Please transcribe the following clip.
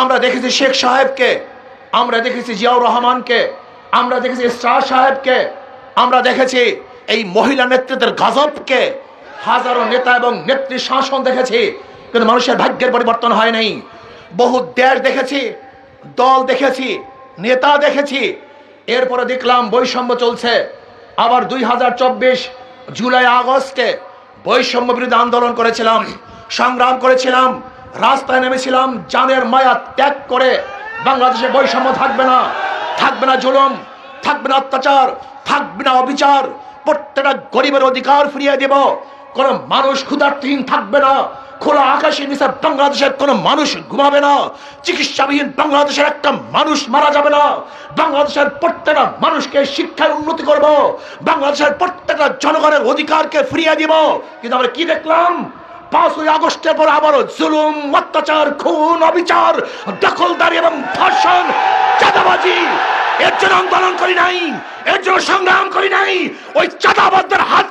আমরা দেখেছি শেখ সাহেবকে, আমরা দেখেছি জিয়াউর রহমানকে, আমরা দেখেছি শাহ সাহেবকে, আমরা দেখেছি এই মহিলা নেতৃত্বের গজবকে হাজারো নেতা এবং নেত্রী শাসন দেখেছি, কিন্তু মানুষের ভাগ্যের পরিবর্তন হয় নাই। বহু দেশ দেখেছি, দল দেখেছি, নেতা দেখেছি। এরপরে দেখলাম বৈষম্য চলছে। আবার দুই হাজার চব্বিশ জুলাই আগস্টে বৈষম্য বিরুদ্ধে আন্দোলন করেছিলাম, সংগ্রাম করেছিলাম রাস্তায় নেমেছিলাম, জানের মায়া ত্যাগ করে। বাংলাদেশে বৈষম্য থাকবে না থাকবে না জুলুম, থাকবে না অত্যাচার, থাকবে না অবিচার। প্রত্যেকটা গরিবের অধিকার ফিরিয়ে দেব। কোন মানুষ ক্ষুধার্থহীন থাকবে না, খোলা আকাশের নিচে বাংলাদেশের কোনো মানুষ ঘুমাবে না, চিকিৎসাবিহীন বাংলাদেশের একটা মানুষ মারা যাবে না। বাংলাদেশের প্রত্যেকটা মানুষকে শিক্ষায় উন্নতি করব। বাংলাদেশের প্রত্যেকটা জনগণের অধিকারকে ফিরিয়ে দিব। কিন্তু আমরা কি দেখলাম? পাঁচই আগস্টের পর আবারও জুলুম, অত্যাচার, খুন, অবিচার, দখলদারি এবং ধর্ষণ, চাঁদাবাজি। এর জন্য আন্দোলন করি নাই, এর জন্য সংগ্রাম করি নাই। ওই চাঁদাবাদদের হাত